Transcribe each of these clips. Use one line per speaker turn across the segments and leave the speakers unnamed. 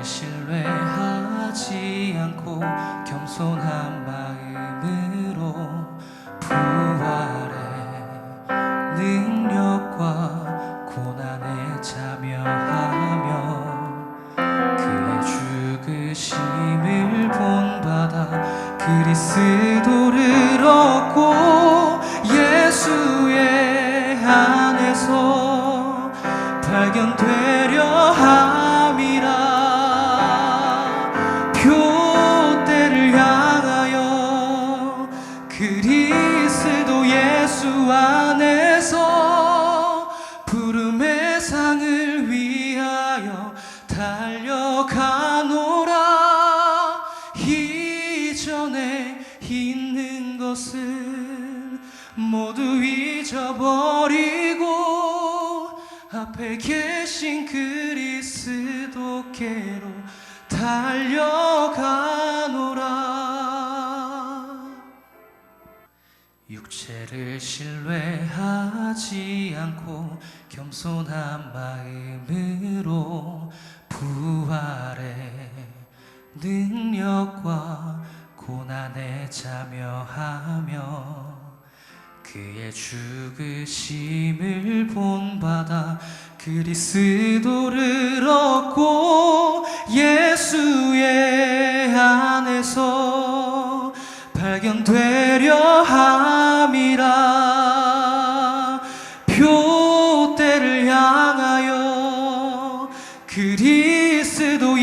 라 육체를 신뢰하지 않고 겸손한 마음으로 부활의 능력과 고난에 참여하며 그의 죽으심을 본받아 그리스도를 얻고 예수의 안에서 발견되 달려가노라. 이전에 있는 것을 모두 잊어버리고 앞에 계신 그리스도께로 달려가노라. 육체를 신뢰하지 않고 겸손한 마음으로 부활의 능력과 고난에 참여하며 그의 죽으심을 본받아 그리스도를 얻고 예수의 안에서 발견되려 함이라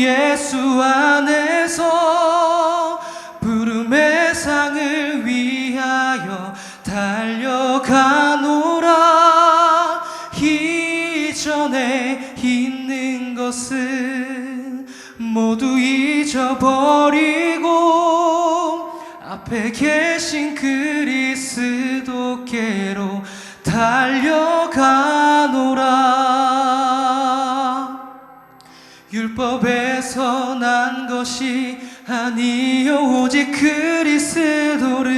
예수 안에서 부름의 상을 위하여 달려가노라. 이전에 있는 것은 모두 잊어버리고 앞에 계신 그리스도께로 달려 율법에서 난 것이 아니요 오직 그리스도를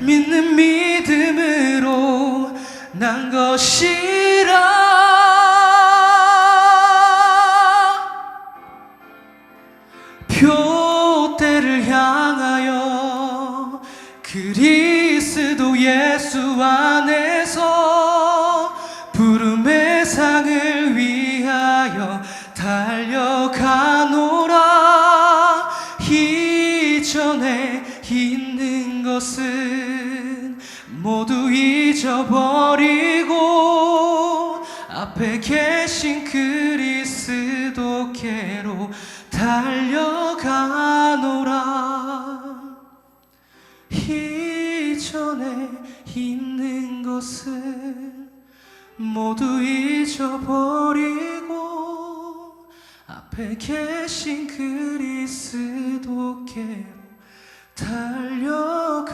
믿는 믿음으로 난 것이라. 표대를 향하여 그리스도 예수 안에서 부름의 상을 위하여 달려가노라. 이전에 있는 것은 모두 잊어버리고 앞에 계신 그리스도께로 달려가노라. 이전에 있는 것은 모두 잊어버리고 앞에 계신 그리스도께로 달려가노라